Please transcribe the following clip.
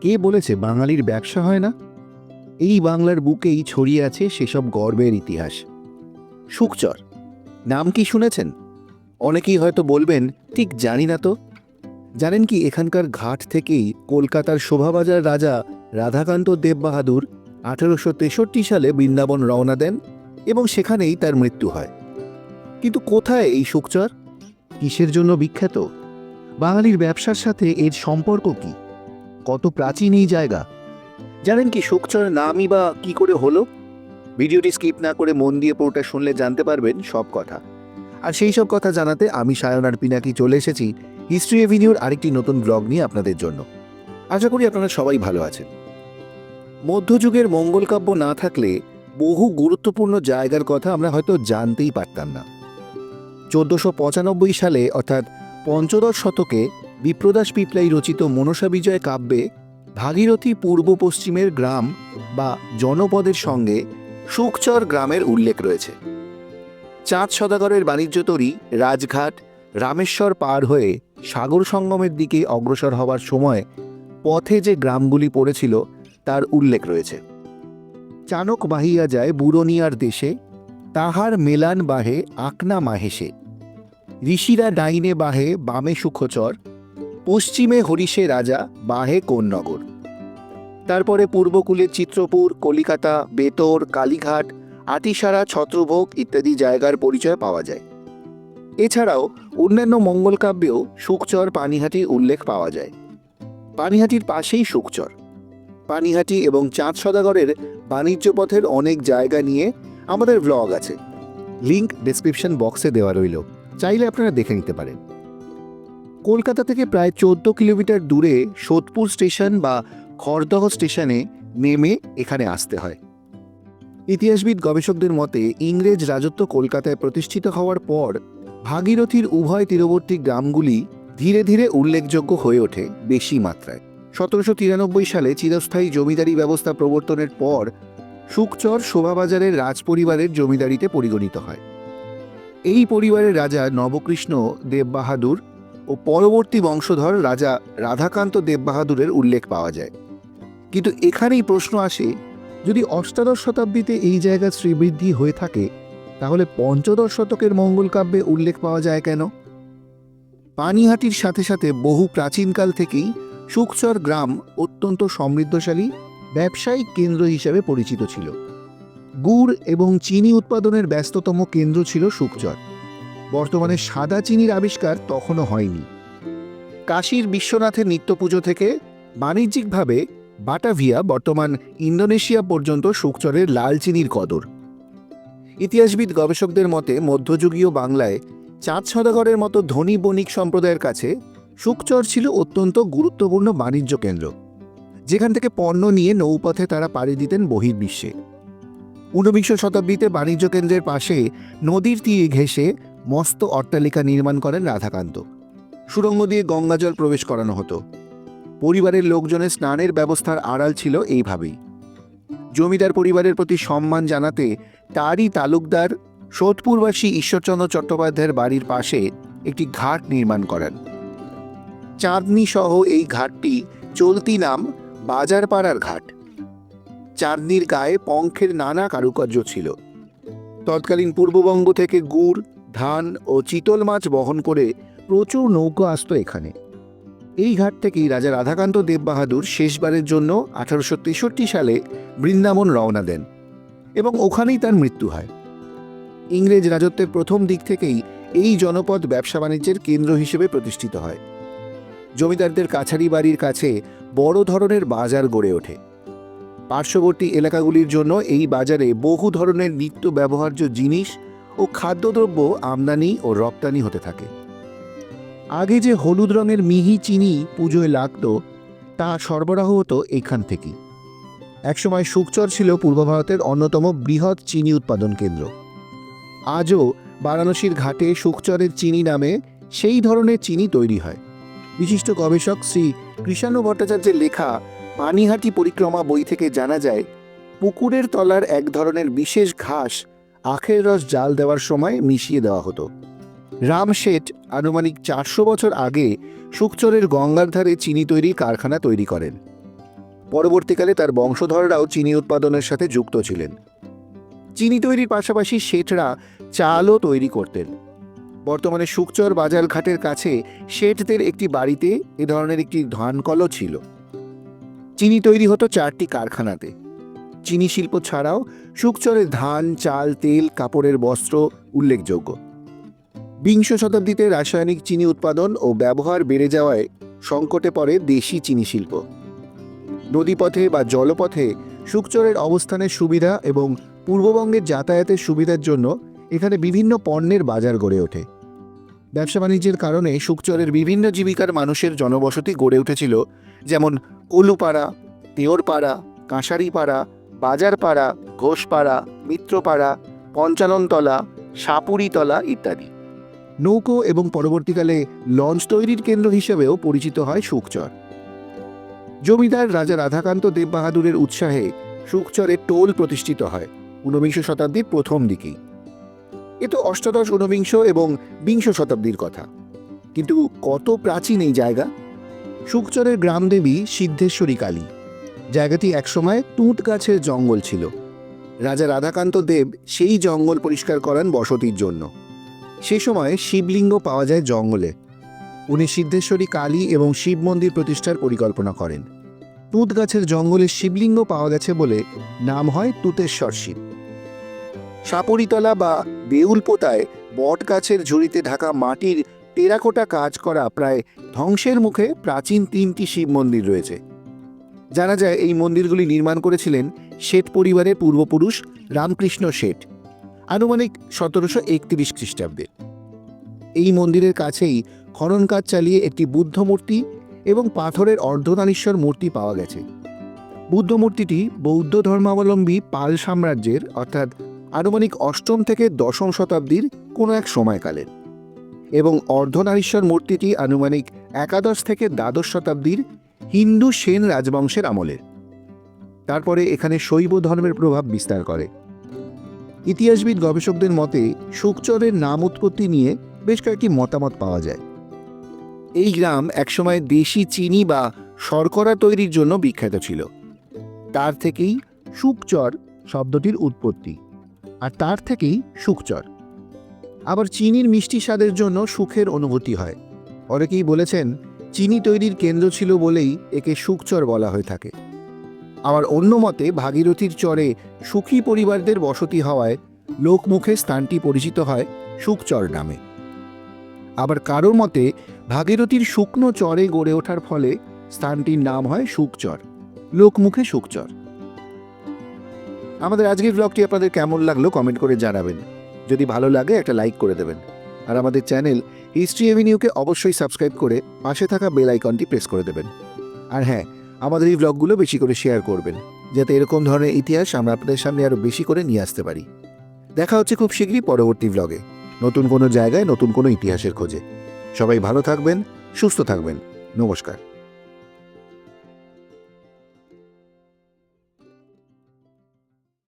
কে বলেছে বাঙালির ব্যবসা হয় না? এই বাংলার বুকেই ছড়িয়ে আছে সেসব গর্বের ইতিহাস। সুকচর নাম কি শুনেছেন? অনেকেই হয়তো বলবেন, ঠিক জানি না তো। জানেন কি এখানকার ঘাট থেকেই কলকাতার শোভাবাজার রাজা রাধাকান্ত দেব বাহাদুর আঠেরোশো তেষট্টি সালে বৃন্দাবন রওনা দেন এবং সেখানেই তার মৃত্যু হয়। কিন্তু কোথায় এই সুকচর কিসের জন্য বিখ্যাত? বাঙালির ব্যবসার সাথে এর সম্পর্ক কি? কত প্রাচীন এই জায়গা? জানেন কি সুকচর নামই বা কি করে হলো? ভিডিওটি স্কিপ না করে মন দিয়ে পুরোটা শুনলে জানতে পারবেন সব কথা। আর সেই সব কথা জানাতে আমি সায়ন আর পিনাকি চলে এসেছি হিস্ট্রি এভিনিউর আরেকটি নতুন ব্লগ নিয়ে আপনাদের জন্য। আশা করি আপনারা সবাই ভালো আছেন। মধ্যযুগের মঙ্গল কাব্য না থাকলে বহু গুরুত্বপূর্ণ জায়গার কথা আমরা হয়তো জানতেই পারতাম না। চোদ্দশো পঁচানব্বই সালে অর্থাৎ পঞ্চদশ শতকে বিপ্রদাস পিপলাই রচিত মনসা বিজয় কাব্যে ভাগীরথী পূর্ব পশ্চিমের গ্রাম বা জনপদের সঙ্গে সুকচর গ্রামের উল্লেখ রয়েছে। চাঁদ সদাগরের বাণিজ্য তরী, রাজঘাট, রামেশ্বর পার হয়ে সাগর সঙ্গমের দিকে অগ্রসর হওয়ার সময় পথে যে গ্রামগুলি পড়েছিল, তার উল্লেখ রয়েছে। চানক বাহিয়া যায় বুরনিয়ার দেশে, তাহার মেলান বাহে আকনা মাহেশে। ঋষিরা ডাইনে বাহে বামে সুখচর পশ্চিমে হরিষে রাজা, বাহে কোন্নগর। তারপরে পূর্বকূলে চিত্রপুর, কলিকাতা, বেতর, কালীঘাট আটিসারা ছত্রভোগ ইত্যাদি জায়গার পরিচয় পাওয়া যায়। এছাড়াও অন্যান্য মঙ্গল কাব্যেও সুকচর পানিহাটির উল্লেখ পাওয়া যায়। পানিহাটির পাশেই সুকচর পানিহাটি এবং চাঁদ সদাগরের বাণিজ্য পথের অনেক জায়গা নিয়ে আমাদের ব্লগ আছে। লিংক ডেসক্রিপশন বক্সে দেওয়া রইল। চাইলে আপনারা দেখে নিতে পারেন। কলকাতা থেকে প্রায় চোদ্দ কিলোমিটার দূরে সোদপুর স্টেশন বা খড়দহ স্টেশনে নেমে এখানে আসতে হয়। ইতিহাসবিদ গবেষকদের মতে ইংরেজ রাজত্ব কলকাতায় প্রতিষ্ঠিত হওয়ার পর ভাগীরথীর উভয় তীরবর্তী গ্রামগুলি ধীরে ধীরে উল্লেখযোগ্য হয়ে ওঠে বেশি মাত্রায়। সতেরোশো তিরানব্বই সালে চিরস্থায়ী জমিদারি ব্যবস্থা প্রবর্তনের পর সুকচর শোভাবাজারের রাজপরিবারের জমিদারিতে পরিগণিত হয়। এই পরিবারের রাজা নবকৃষ্ণ দেববাহাদুর ও পরবর্তী বংশধর রাজা রাধাকান্ত দেববাহাদুরের উল্লেখ পাওয়া যায়। কিন্তু এখানেই প্রশ্ন আসে, যদি অষ্টাদশ শতাব্দীতে এই জায়গার শ্রীবৃদ্ধি হয়ে থাকে, তাহলে পঞ্চদশ শতকের মঙ্গল কাব্যে উল্লেখ পাওয়া যায় কেন? পানিহাটির সাথে সাথে বহু প্রাচীনকাল থেকেই সুকচর গ্রাম অত্যন্ত সমৃদ্ধশালী, ব্যবসায়িক কেন্দ্র হিসেবে পরিচিত ছিল। গুড় এবং চিনি উৎপাদনের ব্যস্ততম কেন্দ্র ছিল সুকচর বর্তমানে সাদা চিনির আবিষ্কার তখনও হয়নি। কাশীর বিশ্বনাথের নিত্য পুজো থেকে বাণিজ্যিকভাবে বাটাভিয়া বর্তমান ইন্দোনেশিয়া পর্যন্ত সুকচরের লাল চিনির কদর। ইতিহাসবিদ গবেষকদের মতে মধ্যযুগীয় বাংলায় চাঁদ সদাগরের মতো ধনী বণিক সম্প্রদায়ের কাছে সুকচর ছিল অত্যন্ত গুরুত্বপূর্ণ বাণিজ্য কেন্দ্র, যেখান থেকে পণ্য নিয়ে নৌপথে তারা পাড়ি দিতেন বহির্বিশ্বে। ঊনবিংশ শতাব্দীতে বাণিজ্য কেন্দ্রের পাশে নদীর তীরে ঘেঁষে মস্ত অট্টালিকা নির্মাণ করেন রাধাকান্ত। সুড়ঙ্গ দিয়ে গঙ্গাজল প্রবেশ করানো হতো। পরিবারের লোকজনের স্নানের ব্যবস্থার আড়াল ছিল এইভাবেই। জমিদার পরিবারের প্রতি সম্মান জানাতে তারই তালুকদার সোদপুরবাসী ঈশ্বরচন্দ্র চট্টোপাধ্যায়ের বাড়ির পাশে একটি ঘাট নির্মাণ করেন। চাঁদনি সহ এই ঘাটটি চলতি নাম বাজারপাড়ার ঘাট। চাঁদনির গায়ে পঙ্খের নানা কারুকার্য ছিল। তৎকালীন পূর্ববঙ্গ থেকে গুড় ধান ও চিতল মাছ বহন করে প্রচুর নৌকো আসতো এখানে। এই ঘাট থেকেই রাজা রাধাকান্ত দেব বাহাদুর শেষবারের জন্য আঠারোশো তেষট্টি সালে বৃন্দাবন রওনা দেন এবং ওখানেই তার মৃত্যু হয়। ইংরেজ রাজত্বের প্রথম দিক থেকেই এই জনপদ ব্যবসা বাণিজ্যের কেন্দ্র হিসেবে প্রতিষ্ঠিত হয়। জমিদারদের কাছারি বাড়ির কাছে বড় ধরনের বাজার গড়ে ওঠে। পার্শ্ববর্তী এলাকাগুলির জন্য এই বাজারে বহু ধরনের নিত্য ব্যবহার্য জিনিস ও খাদ্যদ্রব্য আমদানি ও রপ্তানি হতে থাকে। আগে যে হলুদ রঙের মিহি চিনি পুজোয় লাগতো, তা সরবরাহ হতো এখান থেকেই একসময় সুকচর ছিল পূর্ব ভারতের অন্যতম বৃহৎ চিনি উৎপাদন কেন্দ্র। আজও বারাণসীর ঘাটে সুকচরের চিনি নামে সেই ধরনের চিনি তৈরি হয়। বিশিষ্ট গবেষক শ্রী কৃষাণু ভট্টাচার্যের লেখা পানিহাটি পরিক্রমা বই থেকে জানা যায়, পুকুরের তলার এক ধরনের বিশেষ ঘাস আখের রস জাল দেওয়ার সময় মিশিয়ে দেওয়া হতো। রাম শেঠ আনুমানিক চারশো বছর আগে সুকচরের গঙ্গার ধারে চিনি তৈরির কারখানা তৈরি করেন। পরবর্তীকালে তার বংশধররাও চিনি উৎপাদনের সাথে যুক্ত ছিলেন। চিনি তৈরির পাশাপাশি শেঠরা চালও তৈরি করতেন। বর্তমানে সুকচর বাজার ঘাটের কাছে শেঠদের একটি বাড়িতে এ ধরনের একটি ধানকলও ছিল। চিনি তৈরি হতো চারটি কারখানাতে। চিনি শিল্প ছাড়াও সুকচরের ধান, চাল, তেল, কাপড়ের বস্ত্র উল্লেখযোগ্য। বিংশ শতাব্দীতে রাসায়নিক চিনি উৎপাদন ও ব্যবহার বেড়ে যাওয়ায় সংকটে পড়ে দেশি চিনি শিল্প। নদীপথে বা জলপথে সুকচরের অবস্থানের সুবিধা এবং পূর্ববঙ্গের যাতায়াতের সুবিধার জন্য এখানে বিভিন্ন পণ্যের বাজার গড়ে ওঠে। ব্যবসা বাণিজ্যের কারণে সুকচরের বিভিন্ন জীবিকার মানুষের জনবসতি গড়ে উঠেছিল, যেমন কলুপাড়া তেওরপাড়া কাঁসারিপাড়া বাজারপাড়া, ঘোষপাড়া, মিত্রপাড়া, পঞ্চাননতলা, সাপুরিতলা ইত্যাদি। নৌকো এবং পরবর্তীকালে লঞ্চ তৈরির কেন্দ্র হিসেবেও পরিচিত হয় সুকচর জমিদার রাজা রাধাকান্ত দেব বাহাদুরের উৎসাহে সুকচরে টোল প্রতিষ্ঠিত হয় ঊনবিংশ শতাব্দীর প্রথম দিকেই। এ তো অষ্টাদশ ঊনবিংশ এবং বিংশ শতাব্দীর কথা। কিন্তু কত প্রাচীন এই জায়গা? সুকচরের গ্রামদেবী সিদ্ধেশ্বরী কালী। জায়গাটি একসময় তুঁত গাছের জঙ্গল ছিল। রাজা রাধাকান্ত দেব সেই জঙ্গল পরিষ্কার করান বসতির জন্য। সে সময় শিবলিঙ্গ পাওয়া যায় জঙ্গলে। উনি সিদ্ধেশ্বরী কালী এবং শিব মন্দির প্রতিষ্ঠার পরিকল্পনা করেন। তুঁত গাছের জঙ্গলে শিবলিঙ্গ পাওয়া গেছে বলে নাম হয় তুতেশ্বর শিব। সাপরিতলা বা বেউলপোতায় বট গাছের ঝুড়িতে ঢাকা মাটির টেরাকোটা কাজ করা প্রায় ধ্বংসের মুখে প্রাচীন তিনটি শিব মন্দির রয়েছে। জানা যায় এই মন্দিরগুলি নির্মাণ করেছিলেন শেঠ পরিবারের পূর্বপুরুষ রামকৃষ্ণ শেঠ, আনুমানিক সতেরোশো একত্রিশ খ্রিস্টাব্দে। এই মন্দিরের কাছেই খনন কাজ চালিয়ে একটি বুদ্ধ মূর্তি এবং পাথরের অর্ধনারীশ্বর মূর্তি পাওয়া গেছে। বুদ্ধ মূর্তিটি বৌদ্ধ ধর্মাবলম্বী পাল সাম্রাজ্যের, অর্থাৎ আনুমানিক অষ্টম থেকে দশম শতাব্দীর কোনো এক সময়কালের এবং অর্ধনারীশ্বর মূর্তিটি আনুমানিক একাদশ থেকে দ্বাদশ শতাব্দীর হিন্দু সেন রাজবংশের আমলের তারপরে এখানে শৈব ধর্মের প্রভাব বিস্তার করে। ইতিহাসবিদ গবেষকদের মতে সুকচরের নাম উৎপত্তি নিয়ে বেশ কয়েকটি মতামত পাওয়া যায়। এই গ্রাম একসময় দেশি চিনি বা শর্করা তৈরির জন্য বিখ্যাত ছিল। তার থেকেই সুকচর শব্দটির উৎপত্তি, আর তার থেকেই সুকচর আবার চিনির মিষ্টি স্বাদের জন্য সুখের অনুভূতি হয়। অনেকেই বলেছেন চিনি তৈরির কেন্দ্র ছিল বলেই একে সুখচর বলা হয়ে থাকে। আবার অন্য মতে, ভাগীরথীর চরে সুখী পরিবারদের বসতি হওয়ায় লোকমুখে স্থানটি পরিচিত হয় সুখচর নামে। আবার কারোর মতে, ভাগীরথীর শুকনো চরে গড়ে ওঠার ফলে স্থানটির নাম হয় সুখচর, লোকমুখে সুখচর। আমাদের আজকের ব্লগটি আপনাদের কেমন লাগল কমেন্ট করে জানাবেন। যদি ভালো লাগে, একটা লাইক করে দেবেন। আর আমাদের চ্যানেল হিস্ট্রি এভিনিউকে অবশ্যই সাবস্ক্রাইব করে পাশে থাকা বেল আইকনটি প্রেস করে দেবেন। আর হ্যাঁ আমাদের এই ব্লগগুলো বেশি করে শেয়ার করবেন, যাতে এরকম ধরনের ইতিহাস আমরা আপনাদের সামনে আরও বেশি করে নিয়ে আসতে পারি। দেখা হচ্ছে খুব শীঘ্রই পরবর্তী ব্লগে নতুন কোনো জায়গায় নতুন কোনো ইতিহাসের খোঁজে। সবাই ভালো থাকবেন, সুস্থ থাকবেন। নমস্কার।